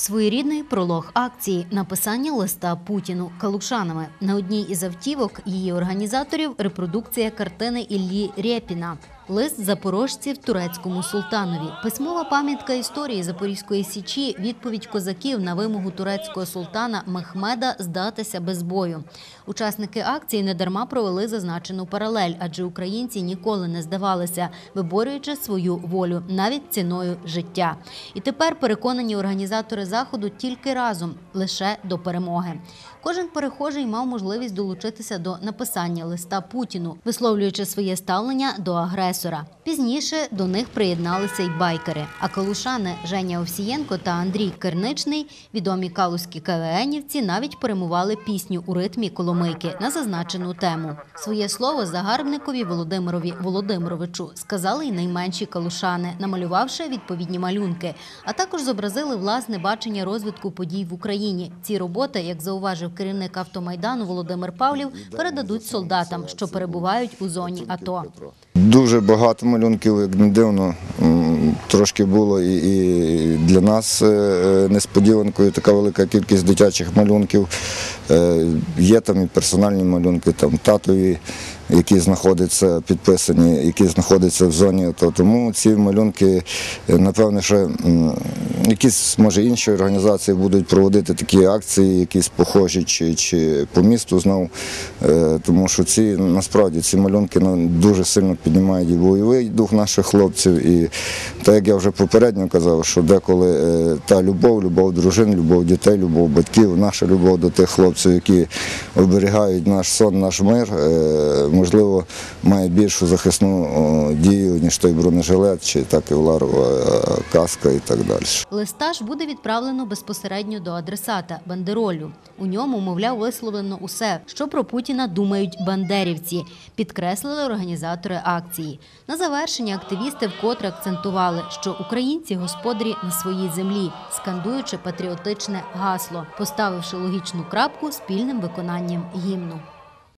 Своєрідний пролог акції написання листа Путіну калушанами. На одній із автівок її організаторів репродукція картини Іллі Рєпіна. Лист запорожців турецькому султанові. Письмова пам'ятка історії Запорізької січі. Відповідь козаків на вимогу турецького султана Мехмеда здатися без бою. Учасники акції недарма провели зазначену паралель, адже українці ніколи не здавалися, виборюючи свою волю навіть ціною життя. І тепер переконані організатори заходу тільки разом, лише до перемоги. Кожен перехожий мав можливість долучитися до написання листа Путіну, висловлюючи своє ставлення до агресора. Пізніше до них приєдналися й байкери. А калушани Женя Овсієнко та Андрій Керничний, відомі калузькі КВНівці, навіть перемували пісню у ритмі Коломийки на зазначену тему. Своє слово загарбникові Володимирові Володимировичу сказали й найменші калушани, намалювавши відповідні малюнки, а також зобразили власне бачення розвитку подій в Україні. Ці роботи, як зауважив керівник автомайдану Володимир Павлів, передадуть солдатам, що перебувають у зоні АТО. Дуже багато малюнків, як не дивно, трошки було і, і для нас е, несподіванкою така велика кількість дитячих малюнків. Е, Є там і персональні малюнки, там татові, які знаходяться підписані, які знаходяться в зоні АТО. Тому ці малюнки, е, напевне, що якісь може інші організації будуть проводити такі акції, якісь похожі чи, чи по місту знов. Е, Тому що ці насправді ці малюнки ну, дуже сильно піднімають і бойовий дух наших хлопців. І так як я вже попередньо казав, що деколи е, та любов, любов дружин, любов дітей, любов батьків, наша любов до тих хлопців, які оберігають наш сон, наш мир, е, можливо, має більшу захисну дію, ніж той бронежилет, чи та кевларова е, каска і так далі. Листа ж буде відправлено безпосередньо до адресата бандеролю. У ньому, мовляв, висловлено усе, що про Путіна думають бандерівці, підкреслили організатори акції. На завершення активісти вкотре акцентували, що українці господарі на своїй землі, скандуючи патріотичне гасло, поставивши логічну крапку спільним виконанням гімну.